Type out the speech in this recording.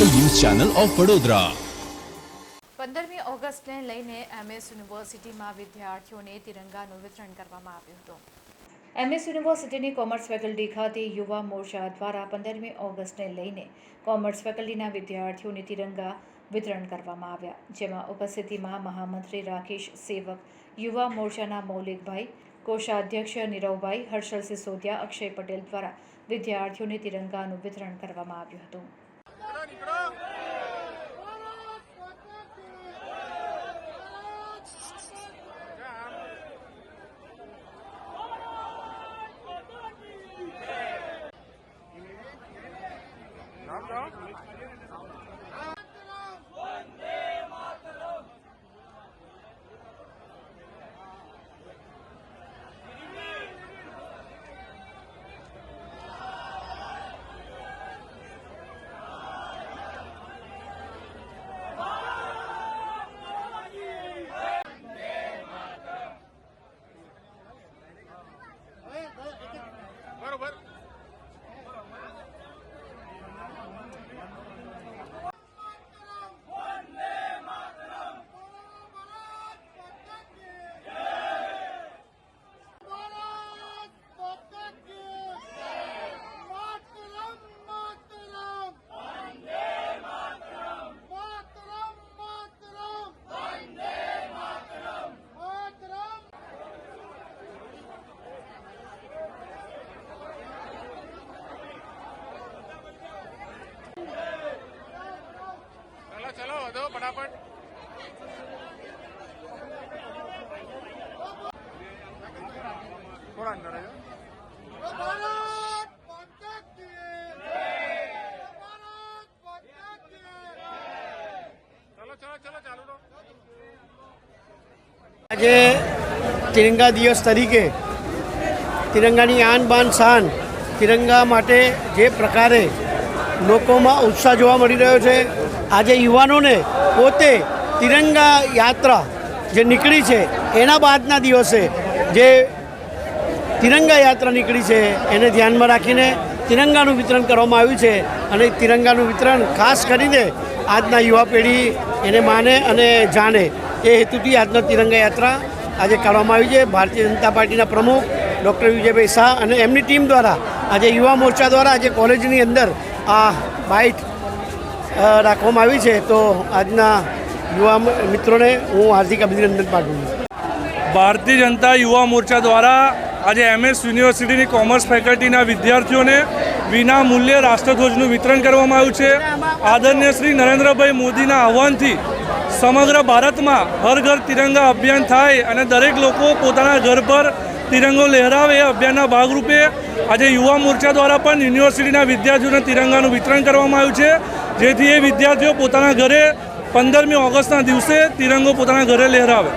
Channel of Vadodara. પંદરમી ઓગસ્ટને લઈને MS યુનિવર્સિટીમાં વિદ્યાર્થીઓને તિરંગાનું વિતરણ કરવામાં આવ્યું હતું. એમએસ યુનિવર્સિટીની કોમર્સ ફેકલ્ટી ખાતે યુવા મોરચા દ્વારા પંદરમી ઓગસ્ટને લઈને કોમર્સ ફેકલ્ટીના વિદ્યાર્થીઓને તિરંગા વિતરણ કરવામાં આવ્યા. જેમાં ઉપસ્થિતિમાં મહામંત્રી રાકેશ સેવક, યુવા મોરચાના મૌલિકભાઈ, કોષાધ્યક્ષ નીરવભાઈ, હર્ષલ સિસોદિયા, અક્ષય પટેલ દ્વારા વિદ્યાર્થીઓને તિરંગાનું વિતરણ કરવામાં આવ્યું હતું. Come on. ફટાફટ. થોડા અંદર આજે તિરંગા દિવસ તરીકે તિરંગાની આન બાન શાન તિરંગા માટે જે પ્રકારે લોકોમાં ઉત્સાહ જોવા મળી રહ્યો છે આજે યુવાનોને પોતે તિરંગા યાત્રા જે નીકળી છે, એના બાદના દિવસે જે તિરંગા યાત્રા નીકળી છે, એને ધ્યાનમાં રાખીને તિરંગાનું વિતરણ કરવામાં આવ્યું છે અને તિરંગાનું વિતરણ ખાસ કરીને આજના યુવા પેઢી એને માને અને જાણે. એ હેતુથી આજનો તિરંગા યાત્રા આજે કાઢવામાં આવી છે. ભારતીય જનતા પાર્ટીના પ્રમુખ ડૉક્ટર વિજયભાઈ શાહ અને એમની ટીમ દ્વારા આજે યુવા મોરચા દ્વારા આજે કોલેજની અંદર આ બાઇટ રાખવામાં આવી છે, તો આજના યુવા મિત્રોને હું હાર્દિક અભિનંદન પાઠવું છું. ભારતીય જનતા યુવા મોરચા દ્વારા આજે એમએસ યુનિવર્સિટીની કોમર્સ ફેકલ્ટીના વિદ્યાર્થીઓને વિના મૂલ્યે રાષ્ટ્રધ્વજનું વિતરણ કરવામાં આવ્યું છે. આદરણીય શ્રી નરેન્દ્રભાઈ મોદીના આહવાનથી સમગ્ર ભારતમાં હર ઘર તિરંગા અભિયાન થાય અને દરેક લોકો પોતાના ઘર પર તિરંગો લહેરાવે એ અભિયાનના ભાગરૂપે આજે યુવા મોરચા દ્વારા પણ યુનિવર્સિટીના વિદ્યાર્થીઓને તિરંગાનું વિતરણ કરવામાં આવ્યું છે. જેથી એ વિદ્યાર્થીઓ પોતાના ઘરે પંદરમી ઓગસ્ટના દિવસે તિરંગો પોતાના ઘરે લહેરાવે.